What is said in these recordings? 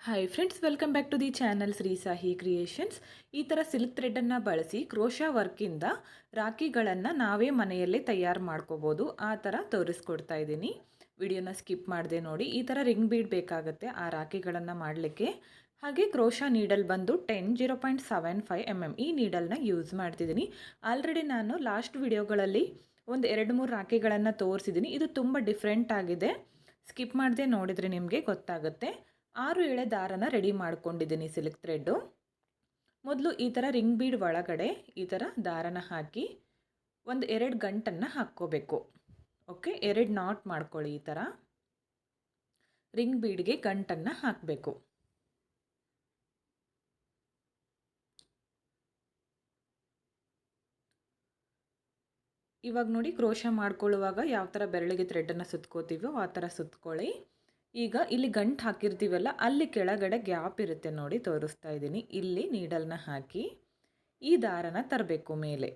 Hi friends welcome back to the channel Shri Sahi creations ಈ ಥರ silk ಥ್ರೆಡನ್ನು ಬಳಸಿ crochet ವರ್ಕಿಂದ ರಾಖಿಗಳನ್ನು ನಾವೇ ಮನೆಯಲ್ಲೇ ತಯಾರು ಮಾಡ್ಕೋಬೋದು. ಆ ಥರ ತೋರಿಸ್ಕೊಡ್ತಾ ಇದ್ದೀನಿ. ವಿಡಿಯೋನ ಸ್ಕಿಪ್ ಮಾಡಿದೆ ನೋಡಿ. ಈ ಥರ ರಿಂಗ್ ಬೀಡ್ ಬೇಕಾಗುತ್ತೆ ಆ ರಾಖಿಗಳನ್ನು ಮಾಡಲಿಕ್ಕೆ. ಹಾಗೆ ಕ್ರೋಶಾ ನೀಡಲ್ ಬಂದು ten zero point seven five M M ಈ ನೀಡಲ್ನ ಯೂಸ್ ಮಾಡ್ತಿದ್ದೀನಿ. ಆಲ್ರೆಡಿ ನಾನು ಲಾಸ್ಟ್ ವಿಡಿಯೋಗಳಲ್ಲಿ ಒಂದು ಎರಡು ಮೂರು ರಾಖಿಗಳನ್ನು ತೋರಿಸಿದ್ದೀನಿ. ಇದು ತುಂಬ ಡಿಫ್ರೆಂಟ್ ಆಗಿದೆ. ಸ್ಕಿಪ್ ಮಾಡದೆ ನೋಡಿದರೆ ನಿಮಗೆ ಗೊತ್ತಾಗುತ್ತೆ. ಆರು ಎಳೆ ದಾರನ ರೆಡಿ ಮಾಡ್ಕೊಂಡಿದ್ದೀನಿ ಸಿಲ್ಕ್ ಥ್ರೆಡ್ಡು ಮೊದಲು ಈ ಥರ ರಿಂಗ್ ಬೀಡ್ ಒಳಗಡೆ ಈ ಥರ ದಾರನ ಹಾಕಿ ಒಂದು ಎರಡು ಗಂಟನ್ನು ಹಾಕ್ಕೋಬೇಕು. ಓಕೆ ಎರಡು ನಾಟ್ ಮಾಡ್ಕೊಳ್ಳಿ ಈ ಥರ ರಿಂಗ್ ಬೀಡ್ಗೆ ಗಂಟನ್ನು ಹಾಕಬೇಕು. ಇವಾಗ ನೋಡಿ ಕ್ರೋಶ ಮಾಡ್ಕೊಳ್ಳುವಾಗ ಯಾವ ಥರ ಬೆರಳಿಗೆ ಥ್ರೆಡನ್ನು ಸುತ್ಕೋತೀವೋ ಆ ಥರ ಸುತ್ಕೊಳ್ಳಿ. ಈಗ ಇಲ್ಲಿ ಗಂಟು ಹಾಕಿರ್ತೀವಲ್ಲ, ಅಲ್ಲಿ ಕೆಳಗಡೆ ಗ್ಯಾಪ್ ಇರುತ್ತೆ ನೋಡಿ ತೋರಿಸ್ತಾ ಇದ್ದೀನಿ. ಇಲ್ಲಿ ನೀಡಲ್ನ ಹಾಕಿ, ಈ ದಾರನ ತರಬೇಕು ಮೇಲೆ.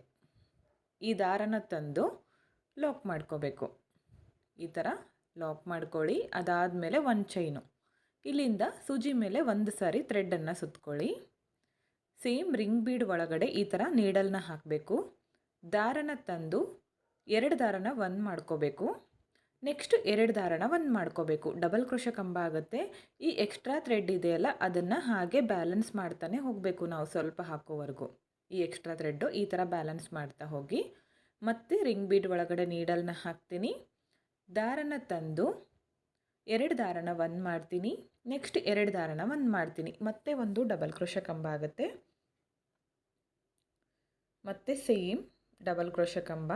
ಈ ದಾರನ ತಂದು ಲಾಕ್ ಮಾಡ್ಕೋಬೇಕು. ಈ ಥರ ಲಾಕ್ ಮಾಡ್ಕೊಳ್ಳಿ, ಅದಾದಮೇಲೆ ಒಂದು ಚೈನು ಇಲ್ಲಿಂದ ಸೂಜಿ ಮೇಲೆ ಒಂದು ಸಾರಿ ಥ್ರೆಡನ್ನು ಸುತ್ಕೊಳ್ಳಿ. ಸೇಮ್ ರಿಂಗ್ ಬೀಡ್ ಒಳಗಡೆ ಈ ಥರ ನೀಡಲ್ನ ಹಾಕಬೇಕು. ದಾರನ ತಂದು ಎರಡು ದಾರನ ಒಂದು ಮಾಡ್ಕೋಬೇಕು. ನೆಕ್ಸ್ಟ್ ಎರಡು ದಾರಣ ಒಂದು ಮಾಡ್ಕೋಬೇಕು. ಡಬಲ್ ಕ್ರೋಶ ಕಂಬ ಆಗುತ್ತೆ. ಈ ಎಕ್ಸ್ಟ್ರಾ ಥ್ರೆಡ್ ಇದೆಯಲ್ಲ, ಅದನ್ನು ಹಾಗೆ ಬ್ಯಾಲೆನ್ಸ್ ಮಾಡ್ತಾನೆ ಹೋಗಬೇಕು ನಾವು ಸ್ವಲ್ಪ ಹಾಕೋವರೆಗೂ. ಈ ಎಕ್ಸ್ಟ್ರಾ ಥ್ರೆಡ್ಡು ಈ ಥರ ಬ್ಯಾಲೆನ್ಸ್ ಮಾಡ್ತಾ ಹೋಗಿ. ಮತ್ತೆ ರಿಂಗ್ ಬೀಡ್ ಒಳಗಡೆ ನೀಡಲ್ನ ಹಾಕ್ತೀನಿ. ದಾರನ ತಂದು ಎರಡು ದಾರನ ಒಂದು ಮಾಡ್ತೀನಿ. ನೆಕ್ಸ್ಟ್ ಎರಡು ದಾರನ ಒಂದು ಮಾಡ್ತೀನಿ. ಮತ್ತೆ ಒಂದು ಡಬಲ್ ಕ್ರೋಶ ಕಂಬ ಆಗುತ್ತೆ. ಮತ್ತೆ ಸೇಮ್ ಡಬಲ್ ಕ್ರೋಶ ಕಂಬ.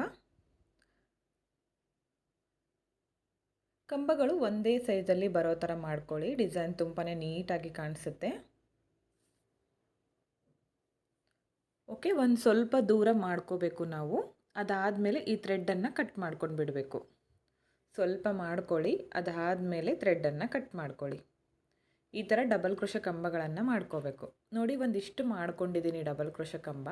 ಕಂಬಗಳು ಒಂದೇ ಸೈಜಲ್ಲಿ ಬರೋ ಥರ ಮಾಡ್ಕೊಳ್ಳಿ. ಡಿಸೈನ್ ತುಂಬಾ ನೀಟಾಗಿ ಕಾಣಿಸುತ್ತೆ. ಓಕೆ, ಒಂದು ಸ್ವಲ್ಪ ದೂರ ಮಾಡ್ಕೋಬೇಕು ನಾವು. ಅದಾದಮೇಲೆ ಈ ಥ್ರೆಡ್ಡನ್ನು ಕಟ್ ಮಾಡ್ಕೊಂಡು ಬಿಡಬೇಕು. ಸ್ವಲ್ಪ ಮಾಡ್ಕೊಳ್ಳಿ, ಅದಾದಮೇಲೆ ಥ್ರೆಡ್ಡನ್ನು ಕಟ್ ಮಾಡ್ಕೊಳ್ಳಿ. ಈ ಥರ ಡಬಲ್ ಕೃಷ ಕಂಬಗಳನ್ನು ಮಾಡ್ಕೋಬೇಕು. ನೋಡಿ, ಒಂದಿಷ್ಟು ಮಾಡ್ಕೊಂಡಿದ್ದೀನಿ ಡಬಲ್ ಕೃಷ ಕಂಬ.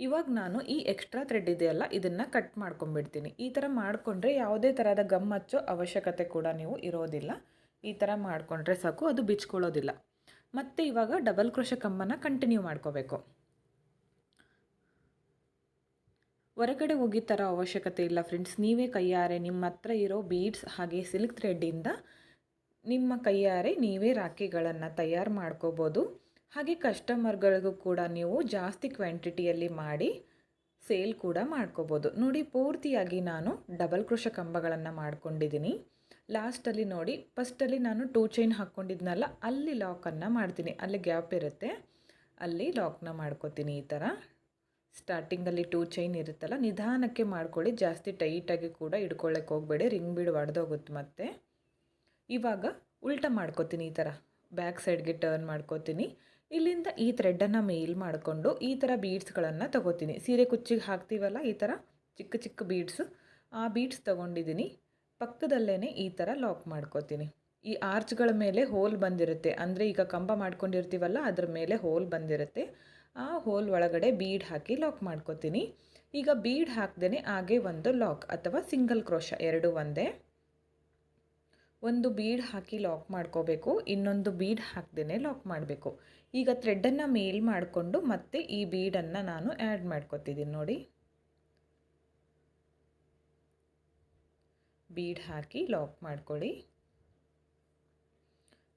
ಇವಾಗ ನಾನು ಈ ಎಕ್ಸ್ಟ್ರಾ ಥ್ರೆಡ್ ಇದೆಯಲ್ಲ, ಇದನ್ನು ಕಟ್ ಮಾಡ್ಕೊಂಬಿಡ್ತೀನಿ ಈ ಥರ ಮಾಡಿಕೊಂಡ್ರೆ ಯಾವುದೇ ಥರದ ಗಮ್ ಹಚ್ಚೋ ಅವಶ್ಯಕತೆ ಕೂಡ ನೀವು ಇರೋದಿಲ್ಲ. ಈ ಥರ ಮಾಡಿಕೊಂಡ್ರೆ ಸಾಕು, ಅದು ಬಿಚ್ಕೊಳ್ಳೋದಿಲ್ಲ. ಮತ್ತು ಇವಾಗ ಡಬಲ್ ಕ್ರೋಶ ಕಮ್ಮನ್ನು ಕಂಟಿನ್ಯೂ ಮಾಡ್ಕೋಬೇಕು. ಹೊರಗಡೆ ಹೋಗಿ ಥರ ಅವಶ್ಯಕತೆ ಇಲ್ಲ ಫ್ರೆಂಡ್ಸ್ ನೀವೇ ಕೈಯಾರೆ, ನಿಮ್ಮ ಹತ್ರ ಇರೋ ಬೀಡ್ಸ್ ಹಾಗೆ ಸಿಲ್ಕ್ ಥ್ರೆಡ್ಡಿಂದ ನಿಮ್ಮ ಕೈಯಾರೆ ನೀವೇ ರಾಖಿಗಳನ್ನು ತಯಾರು ಮಾಡ್ಕೋಬೋದು. ಹಾಗೆ ಕಸ್ಟಮರ್ಗಳಿಗೂ ಕೂಡ ನೀವು ಜಾಸ್ತಿ ಕ್ವಾಂಟಿಟಿಯಲ್ಲಿ ಮಾಡಿ ಸೇಲ್ ಕೂಡ ಮಾಡ್ಕೋಬೋದು. ನೋಡಿ, ಪೂರ್ತಿಯಾಗಿ ನಾನು ಡಬಲ್ ಕೃಷ ಕಂಬಗಳನ್ನು ಮಾಡ್ಕೊಂಡಿದ್ದೀನಿ ಲಾಸ್ಟಲ್ಲಿ ನೋಡಿ ಫಸ್ಟಲ್ಲಿ ನಾನು ಟೂ ಚೈನ್ ಹಾಕ್ಕೊಂಡಿದ್ನಲ್ಲ ಅಲ್ಲಿ ಲಾಕನ್ನು ಮಾಡ್ತೀನಿ. ಅಲ್ಲಿ ಗ್ಯಾಪ್ ಇರುತ್ತೆ, ಅಲ್ಲಿ ಲಾಕ್ನ ಮಾಡ್ಕೋತೀನಿ ಈ ಥರ ಸ್ಟಾರ್ಟಿಂಗಲ್ಲಿ ಟೂ ಚೈನ್ ಇರುತ್ತಲ್ಲ, ನಿಧಾನಕ್ಕೆ ಮಾಡ್ಕೊಳ್ಳಿ, ಜಾಸ್ತಿ ಟೈಟಾಗಿ ಕೂಡ ಇಡ್ಕೊಳ್ಳೋಕೆ ಹೋಗಬೇಡಿ ರಿಂಗ್ ಬೀಡ್ ಒಡೆದೋಗುತ್ತೆ ಮತ್ತೆ. ಇವಾಗ ಉಲ್ಟ ಮಾಡ್ಕೋತೀನಿ ಈ ಥರ ಬ್ಯಾಕ್ ಸೈಡ್ಗೆ ಟರ್ನ್ ಮಾಡ್ಕೋತೀನಿ. ಇಲ್ಲಿಂದ ಈ ಥ್ರೆಡ್ಡನ್ನು ಮೇಲ್ ಮಾಡಿಕೊಂಡು ಈ ಥರ ಬೀಡ್ಸ್ಗಳನ್ನು ತೊಗೋತೀನಿ. ಸೀರೆ ಕುಚ್ಚಿಗೆ ಹಾಕ್ತೀವಲ್ಲ ಈ ಥರ ಚಿಕ್ಕ ಚಿಕ್ಕ ಬೀಡ್ಸು ಆ ಬೀಡ್ಸ್ ತೊಗೊಂಡಿದ್ದೀನಿ ಪಕ್ಕದಲ್ಲೇ ಈ ಥರ ಲಾಕ್ ಮಾಡ್ಕೋತೀನಿ. ಈ ಆರ್ಚ್ಗಳ ಮೇಲೆ ಹೋಲ್ ಬಂದಿರುತ್ತೆ. ಅಂದರೆ ಈಗ ಕಂಬ ಮಾಡ್ಕೊಂಡಿರ್ತೀವಲ್ಲ ಅದ್ರ ಮೇಲೆ ಹೋಲ್ ಬಂದಿರುತ್ತೆ. ಆ ಹೋಲ್ ಒಳಗಡೆ ಬೀಡ್ ಹಾಕಿ ಲಾಕ್ ಮಾಡ್ಕೋತೀನಿ. ಈಗ ಬೀಡ್ ಹಾಕ್ದೇ ಹಾಗೆ ಒಂದು ಲಾಕ್ ಅಥವಾ ಸಿಂಗಲ್ ಕ್ರೋಶ ಎರಡು ಒಂದೇ. ಒಂದು ಬೀಡ್ ಹಾಕಿ ಲಾಕ್ ಮಾಡ್ಕೋಬೇಕು, ಇನ್ನೊಂದು ಬೀಡ್ ಹಾಕ್ದೇ ಲಾಕ್ ಮಾಡಬೇಕು. ಈಗ ಥ್ರೆಡ್ಡನ್ನು ಮೇಲ್ ಮಾಡಿಕೊಂಡು ಮತ್ತೆ ಈ ಬೀಡನ್ನು ನಾನು ಆ್ಯಡ್ ಮಾಡ್ಕೋತಿದ್ದೀನಿ ನೋಡಿ. ಬೀಡ್ ಹಾಕಿ ಲಾಕ್ ಮಾಡ್ಕೊಳ್ಳಿ.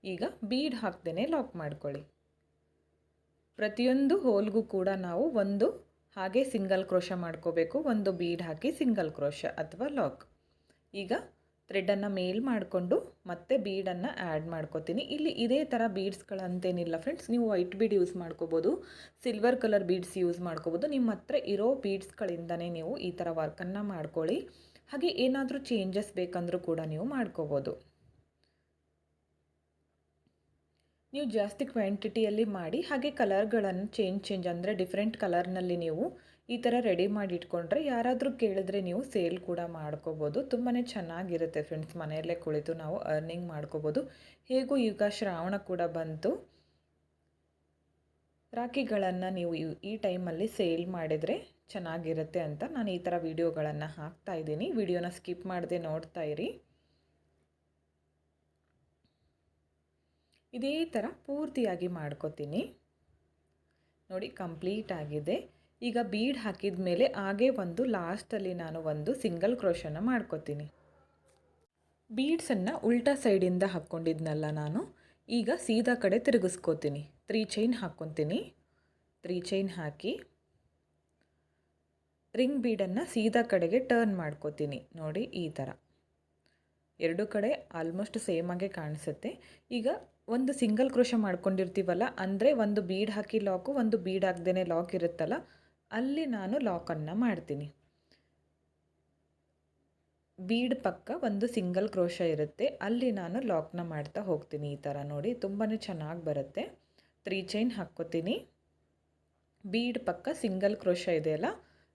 ಈಗ ಬೀಡ್ ಹಾಕ್ದೇ ಲಾಕ್ ಮಾಡ್ಕೊಳ್ಳಿ. ಪ್ರತಿಯೊಂದು ಹೋಲ್ಗೂ ಕೂಡ ನಾವು ಒಂದು ಹಾಗೆ ಸಿಂಗಲ್ ಕ್ರೋಶ ಮಾಡ್ಕೋಬೇಕು, ಒಂದು ಬೀಡ್ ಹಾಕಿ ಸಿಂಗಲ್ ಕ್ರೋಶ ಅಥವಾ ಲಾಕ್ ಈಗ ಥ್ರೆಡನ್ನು ಮೇಲ್ ಮಾಡಿಕೊಂಡು ಮತ್ತೆ ಬೀಡನ್ನು ಆ್ಯಡ್ ಮಾಡ್ಕೋತೀನಿ. ಇಲ್ಲಿ ಇದೇ ಥರ ಬೀಡ್ಸ್ಗಳಂತೇನಿಲ್ಲ ಫ್ರೆಂಡ್ಸ್ ನೀವು ವೈಟ್ ಬೀಡ್ ಯೂಸ್ ಮಾಡ್ಕೋಬೋದು ಸಿಲ್ವರ್ ಕಲರ್ ಬೀಡ್ಸ್ ಯೂಸ್ ಮಾಡ್ಕೋಬೋದು. ನಿಮ್ಮ ಹತ್ರ ಇರೋ ಬೀಡ್ಸ್ಗಳಿಂದನೇ ನೀವು ಈ ಥರ ವರ್ಕನ್ನು ಮಾಡ್ಕೊಳ್ಳಿ. ಹಾಗೆ ಏನಾದರೂ ಚೇಂಜಸ್ ಬೇಕಂದರೂ ಕೂಡ ನೀವು ಮಾಡ್ಕೋಬೋದು. ನೀವು ಜಾಸ್ತಿ ಕ್ವಾಂಟಿಟಿಯಲ್ಲಿ ಮಾಡಿ, ಹಾಗೆ ಕಲರ್ಗಳನ್ನು ಚೇಂಜ್ ಚೇಂಜ್ ಅಂದರೆ ಡಿಫ್ರೆಂಟ್ ಕಲರ್ನಲ್ಲಿ ನೀವು ಈ ಥರ ರೆಡಿ ಮಾಡಿ ಇಟ್ಕೊಂಡ್ರೆ ಯಾರಾದರೂ ಕೇಳಿದ್ರೆ ನೀವು ಸೇಲ್ ಕೂಡ ಮಾಡ್ಕೋಬೋದು. ತುಂಬಾ ಚೆನ್ನಾಗಿರುತ್ತೆ ಫ್ರೆಂಡ್ಸ್ ಮನೆಯಲ್ಲೇ ಕುಳಿತು ನಾವು ಅರ್ನಿಂಗ್ ಮಾಡ್ಕೋಬೋದು. ಹೇಗೂ ಈಗ ಶ್ರಾವಣ ಕೂಡ ಬಂತು. ರಾಖಿಗಳನ್ನು ನೀವು ಈ ಟೈಮಲ್ಲಿ ಸೇಲ್ ಮಾಡಿದರೆ ಚೆನ್ನಾಗಿರುತ್ತೆ ಅಂತ ನಾನು ಈ ಥರ ವೀಡಿಯೋಗಳನ್ನು ಹಾಕ್ತಾ ಇದ್ದೀನಿ. ವಿಡಿಯೋನ ಸ್ಕಿಪ್ ಮಾಡದೆ ನೋಡ್ತಾ ಇರಿ. ಇದೇ ಥರ ಪೂರ್ತಿಯಾಗಿ ಮಾಡ್ಕೋತೀನಿ. ನೋಡಿ ಕಂಪ್ಲೀಟ್ ಆಗಿದೆ. ಈಗ ಬೀಡ್ ಹಾಕಿದ ಮೇಲೆ ಹಾಗೆ ಒಂದು ಲಾಸ್ಟಲ್ಲಿ ನಾನು ಒಂದು ಸಿಂಗಲ್ ಕ್ರೋಶನ ಮಾಡ್ಕೋತೀನಿ. ಬೀಡ್ಸನ್ನು ಉಲ್ಟಾ ಸೈಡಿಂದ ಹಾಕ್ಕೊಂಡಿದ್ನಲ್ಲ ನಾನು, ಈಗ ಸೀದಾ ಕಡೆ ತಿರುಗಿಸ್ಕೋತೀನಿ. ತ್ರೀ ಚೈನ್ ಹಾಕ್ಕೊತೀನಿ. ತ್ರೀ ಚೈನ್ ಹಾಕಿ ರಿಂಗ್ ಬೀಡನ್ನು ಸೀದಾ ಕಡೆಗೆ ಟರ್ನ್ ಮಾಡ್ಕೋತೀನಿ. ನೋಡಿ, ಈ ಥರ. ಎರಡು ಕಡೆ ಆಲ್ಮೋಸ್ಟ್ ಸೇಮ್ ಆಗೇ ಕಾಣಿಸುತ್ತೆ. ಈಗ ಒಂದು ಸಿಂಗಲ್ ಕ್ರೋಶ ಮಾಡ್ಕೊಂಡಿರ್ತೀವಲ್ಲ, ಅಂದರೆ ಒಂದು ಬೀಡ್ ಹಾಕಿ ಲಾಕು, ಒಂದು ಬೀಡ್ ಹಾಕ್ದೇ ಲಾಕ್ ಇರುತ್ತಲ್ಲ ಅಲ್ಲಿ ನಾನು ಲಾಕನ್ನು ಮಾಡ್ತೀನಿ. ಬೀಡ್ ಪಕ್ಕ ಒಂದು ಸಿಂಗಲ್ ಕ್ರೋಶ ಇರುತ್ತೆ. ಅಲ್ಲಿ ನಾನು ಲಾಕ್ನ ಮಾಡ್ತಾ ಹೋಗ್ತೀನಿ ಈ ಥರ ನೋಡಿ. ತುಂಬಾ ಚೆನ್ನಾಗಿ ಬರುತ್ತೆ. ತ್ರೀ ಚೈನ್ ಹಾಕ್ಕೋತೀನಿ. ಬೀಡ್ ಪಕ್ಕ ಸಿಂಗಲ್ ಕ್ರೋಶ ಇದೆಯಲ್ಲ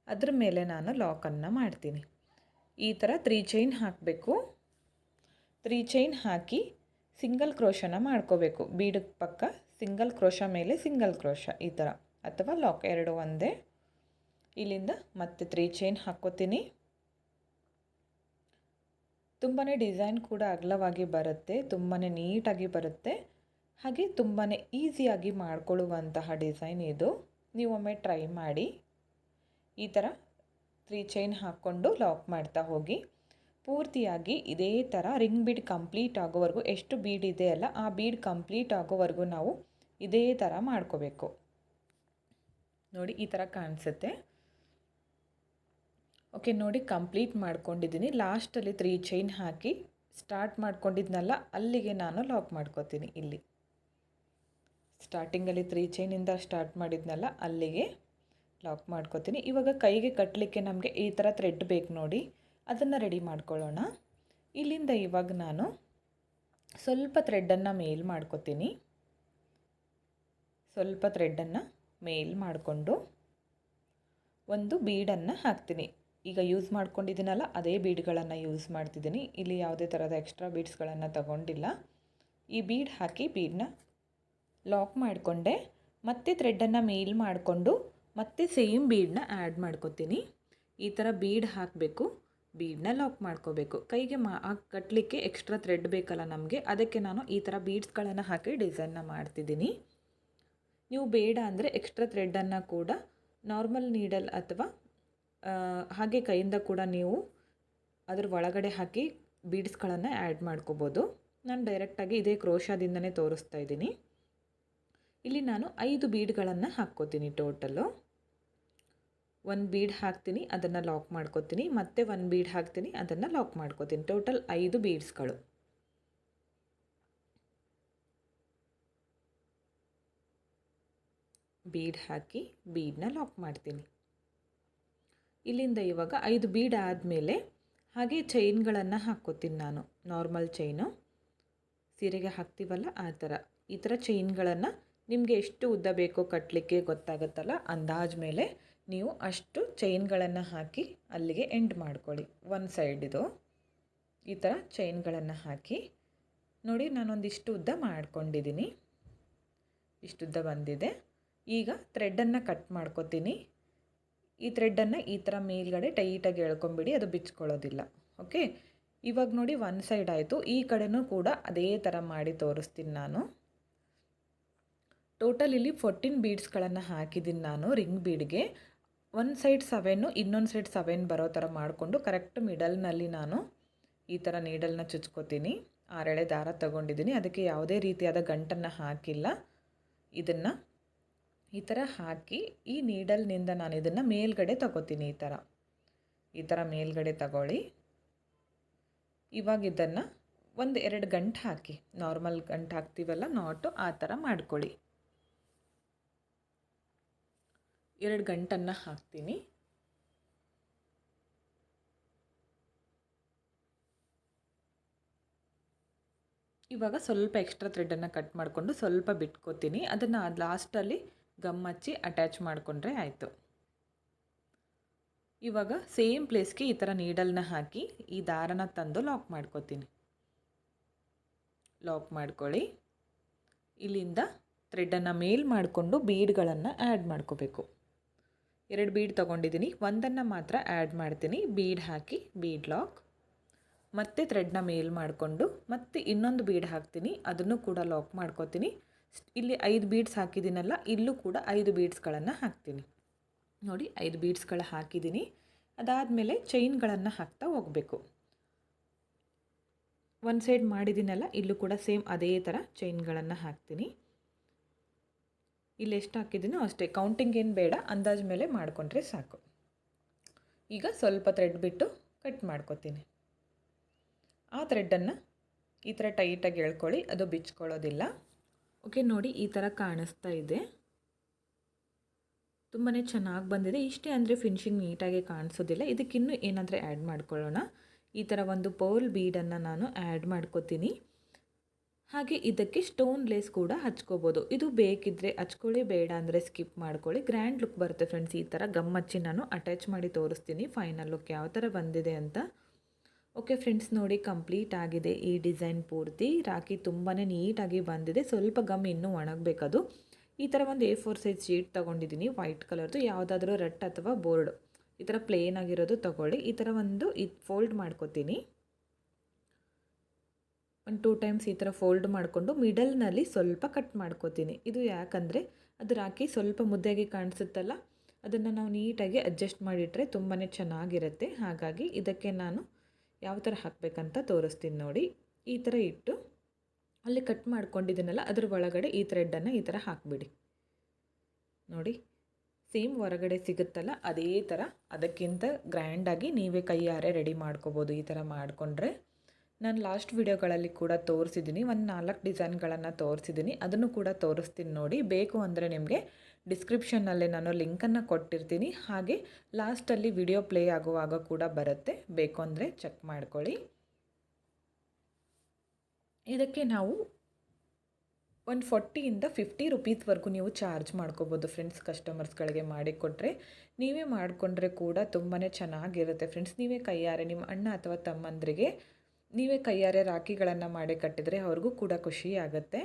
ಅದ್ರ ಮೇಲೆ ನಾನು ಲಾಕನ್ನು ಮಾಡ್ತೀನಿ. ಈ ಥರ ತ್ರೀ ಚೈನ್ ಹಾಕಬೇಕು. ತ್ರೀ ಚೈನ್ ಹಾಕಿ ಸಿಂಗಲ್ ಕ್ರೋಶನ ಮಾಡ್ಕೋಬೇಕು. ಬೀಡ್ ಪಕ್ಕ ಸಿಂಗಲ್ ಕ್ರೋಶ ಮೇಲೆ ಸಿಂಗಲ್ ಕ್ರೋಶ ಈ ಥರ, ಅಥವಾ ಲಾಕ್ ಎರಡು ಒಂದೇ. ಇಲ್ಲಿಂದ ಮತ್ತೆ ತ್ರೀ ಚೈನ್ ಹಾಕ್ಕೋತೀನಿ. ತುಂಬಾ ಡಿಸೈನ್ ಕೂಡ ಅಗಲವಾಗಿ ಬರುತ್ತೆ ತುಂಬಾ ನೀಟಾಗಿ ಬರುತ್ತೆ. ಹಾಗೆ ತುಂಬಾ ಈಸಿಯಾಗಿ ಮಾಡಿಕೊಳ್ಳುವಂತಹ ಡಿಸೈನ್ ಇದು. ನೀವೊಮ್ಮೆ ಟ್ರೈ ಮಾಡಿ. ಈ ಥರ ತ್ರೀ ಚೈನ್ ಹಾಕ್ಕೊಂಡು ಲಾಕ್ ಮಾಡ್ತಾ ಹೋಗಿ. ಪೂರ್ತಿಯಾಗಿ ಇದೇ ಥರ ರಿಂಗ್ ಬೀಡ್ ಕಂಪ್ಲೀಟ್ ಆಗೋವರೆಗೂ ಎಷ್ಟು ಬೀಡ್ ಇದೆ ಅಲ್ಲ, ಆ ಬೀಡ್ ಕಂಪ್ಲೀಟ್ ಆಗೋವರೆಗೂ ನಾವು ಇದೇ ಥರ ಮಾಡ್ಕೋಬೇಕು. ನೋಡಿ ಈ ಥರ ಕಾಣಿಸುತ್ತೆ. ಓಕೆ ನೋಡಿ ಕಂಪ್ಲೀಟ್ ಮಾಡ್ಕೊಂಡಿದ್ದೀನಿ. ಲಾಸ್ಟಲ್ಲಿ ತ್ರೀ ಚೈನ್ ಹಾಕಿ ಸ್ಟಾರ್ಟ್ ಮಾಡ್ಕೊಂಡಿದ್ನಲ್ಲ, ಅಲ್ಲಿಗೆ ನಾನು ಲಾಕ್ ಮಾಡ್ಕೋತೀನಿ ಇಲ್ಲಿ. ಸ್ಟಾರ್ಟಿಂಗಲ್ಲಿ ತ್ರೀ ಚೈನಿಂದ ಸ್ಟಾರ್ಟ್ ಮಾಡಿದ್ನಲ್ಲ, ಅಲ್ಲಿಗೆ ಲಾಕ್ ಮಾಡ್ಕೋತೀನಿ. ಇವಾಗ ಕೈಗೆ ಕಟ್ಟಲಿಕ್ಕೆ ನಮಗೆ ಈ ಥರ ಥ್ರೆಡ್ ಬೇಕು ನೋಡಿ. ಅದನ್ನು ರೆಡಿ ಮಾಡ್ಕೊಳ್ಳೋಣ. ಇಲ್ಲಿಂದ ಇವಾಗ ನಾನು ಸ್ವಲ್ಪ ಥ್ರೆಡ್ಡನ್ನು ಮೇಲ್ ಮಾಡ್ಕೋತೀನಿ. ಸ್ವಲ್ಪ ಥ್ರೆಡ್ಡನ್ನು ಮೇಲ್ ಮಾಡಿಕೊಂಡು ಒಂದು ಬೀಡನ್ನು ಹಾಕ್ತೀನಿ. ಈಗ ಯೂಸ್ ಮಾಡ್ಕೊಂಡಿದ್ದೀನಲ್ಲ, ಅದೇ ಬೀಡ್ಗಳನ್ನು ಯೂಸ್ ಮಾಡ್ತಿದ್ದೀನಿ. ಇಲ್ಲಿ ಯಾವುದೇ ಥರದ ಎಕ್ಸ್ಟ್ರಾ ಬೀಡ್ಸ್ಗಳನ್ನು ತಗೊಂಡಿಲ್ಲ. ಈ ಬೀಡ್ ಹಾಕಿ ಬೀಡನ್ನ ಲಾಕ್ ಮಾಡಿಕೊಂಡೆ. ಮತ್ತೆ ಥ್ರೆಡ್ಡನ್ನು ಮೇಲ್ ಮಾಡಿಕೊಂಡು ಮತ್ತೆ ಸೇಮ್ ಬೀಡನ್ನ ಆ್ಯಡ್ ಮಾಡ್ಕೋತೀನಿ. ಈ ಥರ ಬೀಡ್ ಹಾಕಬೇಕು ಬೀಡನ್ನ ಲಾಕ್ ಮಾಡ್ಕೋಬೇಕು. ಕೈಗೆ ಮಾ ಕಟ್ಟಲಿಕ್ಕೆ ಎಕ್ಸ್ಟ್ರಾ ಥ್ರೆಡ್ ಬೇಕಲ್ಲ ನಮಗೆ, ಅದಕ್ಕೆ ನಾನು ಈ ಥರ ಬೀಡ್ಸ್ಗಳನ್ನು ಹಾಕಿ ಡಿಸೈನ್ನ ಮಾಡ್ತಿದ್ದೀನಿ. ನೀವು ಬೇಡ ಅಂದರೆ ಎಕ್ಸ್ಟ್ರಾ ಥ್ರೆಡ್ಡನ್ನು ಕೂಡ ನಾರ್ಮಲ್ ನೀಡಲ್ ಅಥವಾ ಹಾಗೆ ಕೈಯಿಂದ ಕೂಡ ನೀವು ಅದರ ಒಳಗಡೆ ಹಾಕಿ ಬೀಡ್ಸ್ಗಳನ್ನು ಆ್ಯಡ್ ಮಾಡ್ಕೋಬೋದು. ನಾನು ಡೈರೆಕ್ಟಾಗಿ ಇದೇ ಕ್ರೋಶಾದಿಂದನೇ ತೋರಿಸ್ತಾ ಇದ್ದೀನಿ. ಇಲ್ಲಿ ನಾನು ಐದು ಬೀಡ್ಗಳನ್ನು ಹಾಕ್ಕೋತೀನಿ ಟೋಟಲು ಒಂದು ಬೀಡ್ ಹಾಕ್ತೀನಿ, ಅದನ್ನು ಲಾಕ್ ಮಾಡ್ಕೋತೀನಿ, ಮತ್ತೆ ಒಂದು ಬೀಡ್ ಹಾಕ್ತೀನಿ, ಅದನ್ನು ಲಾಕ್ ಮಾಡ್ಕೋತೀನಿ. ಟೋಟಲ್ ಐದು ಬೀಡ್ಸ್ಗಳು ಬೀಡ್ ಹಾಕಿ ಬೀಡನ್ನ ಲಾಕ್ ಮಾಡ್ತೀನಿ. ಇಲ್ಲಿಂದ ಇವಾಗ ಐದು ಬೀಡ್ ಆದಮೇಲೆ ಹಾಗೆ ಚೈನ್ಗಳನ್ನು ಹಾಕ್ಕೋತೀನಿ ನಾನು. Normal chain. ಸೀರೆಗೆ ಹಾಕ್ತೀವಲ್ಲ ಆ ಥರ. ಈ ಥರ ಚೈನ್ಗಳನ್ನು ನಿಮಗೆ ಎಷ್ಟು ಉದ್ದ ಬೇಕೋ ಕಟ್ಟಲಿಕ್ಕೆ ಗೊತ್ತಾಗುತ್ತಲ್ಲ ಅಂದಾಜ ಮೇಲೆ ನೀವು ಅಷ್ಟು ಚೈನ್ಗಳನ್ನು ಹಾಕಿ ಅಲ್ಲಿಗೆ ಎಂಡ್ ಮಾಡ್ಕೊಳ್ಳಿ. ಒನ್ ಸೈಡ್ ಇದು. ಈ ಥರ ಚೈನ್ಗಳನ್ನು ಹಾಕಿ. ನೋಡಿ ನಾನೊಂದಿಷ್ಟು ಉದ್ದ ಮಾಡ್ಕೊಂಡಿದ್ದೀನಿ. ಇಷ್ಟುದ್ದ ಬಂದಿದೆ. ಈಗ ಥ್ರೆಡ್ಡನ್ನು ಕಟ್ ಮಾಡ್ಕೊತೀನಿ. ಈ ಥ್ರೆಡ್ಡನ್ನು ಈ ಥರ ಮೇಲ್ಗಡೆ ಟೈಟಾಗಿ ಎಳ್ಕೊಂಬಿಡಿ, ಅದು ಬಿಚ್ಕೊಳ್ಳೋದಿಲ್ಲ. ಓಕೆ ಇವಾಗ ನೋಡಿ ಒನ್ ಸೈಡ್ ಆಯಿತು. ಈ ಕಡೆನೂ ಕೂಡ ಅದೇ ಥರ ಮಾಡಿ ತೋರಿಸ್ತೀನಿ ನಾನು. ಟೋಟಲ್ ಇಲ್ಲಿ ಫೋರ್ಟೀನ್ ಬೀಡ್ಸ್ಗಳನ್ನು ಹಾಕಿದ್ದೀನಿ ನಾನು ರಿಂಗ್ ಬೀಡ್ಗೆ ಒನ್ ಸೈಡ್ ಸೆವೆನ್ನು ಇನ್ನೊಂದು ಸೈಡ್ ಸೆವೆನ್ ಬರೋ ಥರ ಮಾಡಿಕೊಂಡು ಕರೆಕ್ಟ್ ಮಿಡಲ್ನಲ್ಲಿ ನಾನು ಈ ಥರ ನೀಡಲ್ನ ಚುಚ್ಕೋತೀನಿ. ಆರೆಳೆ ದಾರ ತಗೊಂಡಿದ್ದೀನಿ ಅದಕ್ಕೆ ಯಾವುದೇ ರೀತಿಯಾದ ಗಂಟನ್ನು ಹಾಕಿಲ್ಲ. ಇದನ್ನು ಈ ಥರ ಹಾಕಿ ಈ ನೀಡಲ್ನಿಂದ ನಾನು ಇದನ್ನು ಮೇಲ್ಗಡೆ ತಗೋತೀನಿ ಈ ಥರ ಈ ಥರ ಮೇಲ್ಗಡೆ ತಗೊಳ್ಳಿ. ಇವಾಗ ಇದನ್ನು ಒಂದು ಎರಡು ಗಂಟೆ ಹಾಕಿ. ನಾರ್ಮಲ್ ಗಂಟು ಹಾಕ್ತೀವಲ್ಲ ನಾಟು ಆ ಥರ ಮಾಡ್ಕೊಳ್ಳಿ. ಎರಡು ಗಂಟನ್ನು ಹಾಕ್ತೀನಿ. ಇವಾಗ ಸ್ವಲ್ಪ ಎಕ್ಸ್ಟ್ರಾ ಥ್ರೆಡನ್ನು ಕಟ್ ಮಾಡಿಕೊಂಡು ಸ್ವಲ್ಪ ಬಿಟ್ಕೋತೀನಿ. ಅದನ್ನು ಲಾಸ್ಟಲ್ಲಿ ಗಮ್ ಹಚ್ಚಿ ಅಟ್ಯಾಚ್ ಮಾಡಿಕೊಂಡ್ರೆ ಆಯಿತು. ಇವಾಗ ಸೇಮ್ ಪ್ಲೇಸ್ಗೆ ಈ ಥರ ನೀಡಲ್ನ ಹಾಕಿ ಈ ದಾರನ ತಂದು ಲಾಕ್ ಮಾಡ್ಕೋತೀನಿ. ಲಾಕ್ ಮಾಡ್ಕೊಳ್ಳಿ. ಇಲ್ಲಿಂದ ಥ್ರೆಡನ್ನು ಮೇಲ್ ಮಾಡಿಕೊಂಡು ಬೀಡ್ಗಳನ್ನು ಆ್ಯಡ್ ಮಾಡ್ಕೋಬೇಕು. ಎರಡು ಬೀಡ್ ತೊಗೊಂಡಿದ್ದೀನಿ ಒಂದನ್ನು ಮಾತ್ರ ಆ್ಯಡ್ ಮಾಡ್ತೀನಿ. ಬೀಡ್ ಹಾಕಿ ಬೀಡ್ ಲಾಕ್ ಮತ್ತೆ ಥ್ರೆಡ್ನ ಮೇಲ್ ಮಾಡಿಕೊಂಡು ಮತ್ತೆ ಇನ್ನೊಂದು ಬೀಡ್ ಹಾಕ್ತೀನಿ. ಅದನ್ನು ಕೂಡ ಲಾಕ್ ಮಾಡ್ಕೋತೀನಿ. ಇಲ್ಲಿ ಐದು ಬೀಡ್ಸ್ ಹಾಕಿದ್ದೀನಲ್ಲ, ಇಲ್ಲೂ ಕೂಡ ಐದು ಬೀಡ್ಸ್ಗಳನ್ನು ಹಾಕ್ತೀನಿ. ನೋಡಿ, ಐದು ಬೀಡ್ಸ್ಗಳು ಹಾಕಿದ್ದೀನಿ. ಅದಾದಮೇಲೆ ಚೈನ್ಗಳನ್ನು ಹಾಕ್ತಾ ಹೋಗಬೇಕು. ಒಂದು ಸೈಡ್ ಮಾಡಿದ್ದೀನಲ್ಲ, ಇಲ್ಲೂ ಕೂಡ ಸೇಮ್ ಅದೇ ಥರ ಚೈನ್ಗಳನ್ನು ಹಾಕ್ತೀನಿ. ಇಲ್ಲಿ ಎಷ್ಟು ಹಾಕಿದ್ದೀನೋ ಅಷ್ಟೇ ಕೌಂಟಿಂಗ್ ಏನು ಬೇಡ, ಅಂದಾಜು ಮೇಲೆ ಮಾಡಿಕೊಂಡ್ರೆ ಸಾಕು. ಈಗ ಸ್ವಲ್ಪ ಥ್ರೆಡ್ ಬಿಟ್ಟು ಕಟ್ ಮಾಡ್ಕೊತೀನಿ. ಆ ಥ್ರೆಡ್ಡನ್ನು ಈ ಥರ ಟೈಟಾಗಿ ಎಳ್ಕೊಳ್ಳಿ, ಅದು ಬಿಚ್ಕೊಳ್ಳೋದಿಲ್ಲ. ಓಕೆ, ನೋಡಿ ಈ ಥರ ಕಾಣಿಸ್ತಾ ಇದೆ. ತುಂಬಾ ಚೆನ್ನಾಗಿ ಬಂದಿದೆ. ಇಷ್ಟೇ ಅಂದರೆ ಫಿನಿಶಿಂಗ್ ನೀಟಾಗಿ ಕಾಣಿಸೋದಿಲ್ಲ. ಇದಕ್ಕಿನ್ನೂ ಏನಾದರೆ ಆ್ಯಡ್ ಮಾಡ್ಕೊಳ್ಳೋಣ. ಈ ಥರ ಒಂದು ಪೌಲ್ ಬೀಡನ್ನು ನಾನು ಆ್ಯಡ್ ಮಾಡ್ಕೋತೀನಿ. ಹಾಗೆ ಇದಕ್ಕೆ ಸ್ಟೋನ್ ಲೇಸ್ ಕೂಡ ಹಚ್ಕೋಬೋದು. ಇದು ಬೇಕಿದ್ದರೆ ಹಚ್ಕೊಳ್ಳಿ, ಬೇಡ ಅಂದರೆ ಸ್ಕಿಪ್ ಮಾಡ್ಕೊಳ್ಳಿ. ಗ್ರ್ಯಾಂಡ್ ಲುಕ್ ಬರುತ್ತೆ ಫ್ರೆಂಡ್ಸ್ ಈ ಥರ ಗಮ್ಮಚ್ಚಿ ನಾನು ಅಟ್ಯಾಚ್ ಮಾಡಿ ತೋರಿಸ್ತೀನಿ. ಫೈನಲ್ ಲುಕ್ ಯಾವ ಥರ ಬಂದಿದೆ ಅಂತ. ಓಕೆ ಫ್ರೆಂಡ್ಸ್ ನೋಡಿ ಕಂಪ್ಲೀಟ್ ಆಗಿದೆ ಈ ಡಿಸೈನ್ ಪೂರ್ತಿ. ರಾಖಿ ತುಂಬಾ ನೀಟಾಗಿ ಬಂದಿದೆ. ಸ್ವಲ್ಪ ಗಮ್ ಇನ್ನೂ ಒಣಗಬೇಕದು. ಈ ಥರ ಒಂದು ಎ ಫೋರ್ ಸೈಜ್ ಶೀಟ್ ತೊಗೊಂಡಿದ್ದೀನಿ. ವೈಟ್ ಕಲರ್ದು ಯಾವುದಾದ್ರೂ ರಟ್ ಅಥವಾ ಬೋರ್ಡ್ ಈ ಥರ ಪ್ಲೇನ್ ಆಗಿರೋದು ತೊಗೊಳ್ಳಿ. ಈ ಥರ ಒಂದು ಇದು ಫೋಲ್ಡ್ ಮಾಡ್ಕೊತೀನಿ. ಒಂದು ಟೂ ಟೈಮ್ಸ್ ಈ ಥರ ಫೋಲ್ಡ್ ಮಾಡಿಕೊಂಡು ಮಿಡಲ್ನಲ್ಲಿ ಸ್ವಲ್ಪ ಕಟ್ ಮಾಡ್ಕೋತೀನಿ. ಇದು ಯಾಕಂದರೆ, ಅದು ರಾಖಿ ಸ್ವಲ್ಪ ಮುದ್ದೆಯಾಗಿ ಕಾಣಿಸುತ್ತಲ್ಲ, ಅದನ್ನು ನಾವು ನೀಟಾಗಿ ಅಡ್ಜಸ್ಟ್ ಮಾಡಿಟ್ರೆ ತುಂಬಾ ಚೆನ್ನಾಗಿರುತ್ತೆ. ಹಾಗಾಗಿ ಇದಕ್ಕೆ ನಾನು ಯಾವ ಥರ ಹಾಕಬೇಕಂತ ತೋರಿಸ್ತೀನಿ ನೋಡಿ. ಈ ಥರ ಇಟ್ಟು ಅಲ್ಲಿ ಕಟ್ ಮಾಡ್ಕೊಂಡಿದ್ದೀನಲ್ಲ, ಅದ್ರ ಒಳಗಡೆ ಈ ಥ್ರೆಡ್ಡನ್ನು ಈ ಥರ ಹಾಕಿಬಿಡಿ. ನೋಡಿ ಸೇಮ್ ಹೊರಗಡೆ ಸಿಗುತ್ತಲ್ಲ, ಅದೇ ಥರ ಅದಕ್ಕಿಂತ ಗ್ರ್ಯಾಂಡಾಗಿ ನೀವೇ ಕೈಯಾರೆ ರೆಡಿ ಮಾಡ್ಕೋಬೋದು ಈ ಥರ ಮಾಡಿಕೊಂಡ್ರೆ. ನಾನು ಲಾಸ್ಟ್ ವಿಡಿಯೋಗಳಲ್ಲಿ ಕೂಡ ತೋರಿಸಿದ್ದೀನಿ, ಒಂದು ನಾಲ್ಕು ಡಿಸೈನ್ಗಳನ್ನು ತೋರಿಸಿದ್ದೀನಿ, ಅದನ್ನು ಕೂಡ ತೋರಿಸ್ತೀನಿ ನೋಡಿ. ಬೇಕು ಅಂದರೆ ನಿಮಗೆ ಡಿಸ್ಕ್ರಿಪ್ಷನ್ನಲ್ಲಿ ನಾನು ಲಿಂಕನ್ನು ಕೊಟ್ಟಿರ್ತೀನಿ. ಹಾಗೆ ಲಾಸ್ಟಲ್ಲಿ ವಿಡಿಯೋ ಪ್ಲೇ ಆಗುವಾಗ ಕೂಡ ಬರುತ್ತೆ. ಬೇಕು ಅಂದರೆ ಚೆಕ್ ಮಾಡ್ಕೊಳ್ಳಿ. ಇದಕ್ಕೆ ನಾವು ಒಂದು ಫೋರ್ಟಿಯಿಂದ ಫಿಫ್ಟಿ ರುಪೀಸ್ವರೆಗೂ ನೀವು ಚಾರ್ಜ್ ಮಾಡ್ಕೋಬೋದು ಫ್ರೆಂಡ್ಸ್, ಕಸ್ಟಮರ್ಸ್ಗಳಿಗೆ ಮಾಡಿಕೊಟ್ರೆ ನೀವೇ ಮಾಡಿಕೊಂಡ್ರೆ ಕೂಡ ತುಂಬಾ ಚೆನ್ನಾಗಿರುತ್ತೆ ಫ್ರೆಂಡ್ಸ್. ನೀವೇ ಕೈಯಾರೆ ನಿಮ್ಮ ಅಣ್ಣ ಅಥವಾ ತಮ್ಮಂದರಿಗೆ ನೀವೇ ಕೈಯಾರೆ ರಾಖಿಗಳನ್ನು ಮಾಡಿ ಕಟ್ಟಿದರೆ ಅವ್ರಿಗೂ ಕೂಡ ಖುಷಿ ಆಗುತ್ತೆ.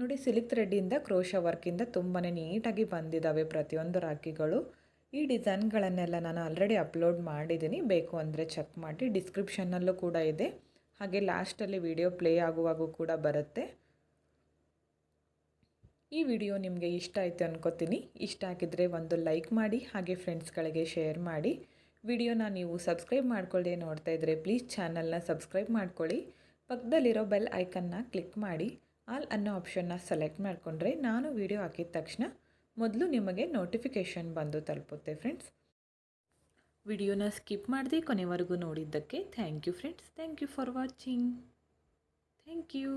ನೋಡಿ, ಸಿಲ್ಕ್ ಥ್ರೆಡ್ಡಿಂದ ಕ್ರೋಶ ವರ್ಕಿಂದ ತುಂಬಾ ನೀಟಾಗಿ ಬಂದಿದ್ದಾವೆ ಪ್ರತಿಯೊಂದು ರಾಖಿಗಳು. ಈ ಡಿಸೈನ್ಗಳನ್ನೆಲ್ಲ ನಾನು ಆಲ್ರೆಡಿ ಅಪ್ಲೋಡ್ ಮಾಡಿದ್ದೀನಿ. ಬೇಕು ಅಂದರೆ ಚೆಕ್ ಮಾಡಿ. ಡಿಸ್ಕ್ರಿಪ್ಷನ್ನಲ್ಲೂ ಕೂಡ ಇದೆ. ಹಾಗೆ ಲಾಸ್ಟಲ್ಲಿ ವಿಡಿಯೋ ಪ್ಲೇ ಆಗುವಾಗೂ ಕೂಡ ಬರುತ್ತೆ. ಈ ವಿಡಿಯೋ ನಿಮಗೆ ಇಷ್ಟ ಆಯಿತು ಅನ್ಕೋತೀನಿ. ಇಷ್ಟ ಆಗಿದ್ದರೆ ಒಂದು ಲೈಕ್ ಮಾಡಿ, ಹಾಗೆ ಫ್ರೆಂಡ್ಸ್ಗಳಿಗೆ ಶೇರ್ ಮಾಡಿ. ವಿಡಿಯೋನ ನೀವು ಸಬ್ಸ್ಕ್ರೈಬ್ ಮಾಡ್ಕೊಳ್ಳಿ ನೋಡ್ತಾ ಇದ್ದರೆ ಪ್ಲೀಸ್ ಚಾನಲ್ನ ಸಬ್ಸ್ಕ್ರೈಬ್ ಮಾಡ್ಕೊಳ್ಳಿ. ಪಕ್ಕದಲ್ಲಿರೋ ಬೆಲ್ ಐಕನ್ನ ಕ್ಲಿಕ್ ಮಾಡಿ. ಆಲ್ ಅನ್ನೋ ಆಪ್ಷನ್ನ ಸೆಲೆಕ್ಟ್ ಮಾಡಿಕೊಂಡ್ರೆ ನಾನು ವಿಡಿಯೋ ಹಾಕಿದ ತಕ್ಷಣ ಮೊದಲು ನಿಮಗೆ ನೋಟಿಫಿಕೇಷನ್ ಬಂದು ತಲುಪುತ್ತೆ ಫ್ರೆಂಡ್ಸ್ ವಿಡಿಯೋನ ಸ್ಕಿಪ್ ಮಾಡಿದೆ ಕೊನೆವರೆಗೂ ನೋಡಿದ್ದಕ್ಕೆ thank you friends thank you for watching thank you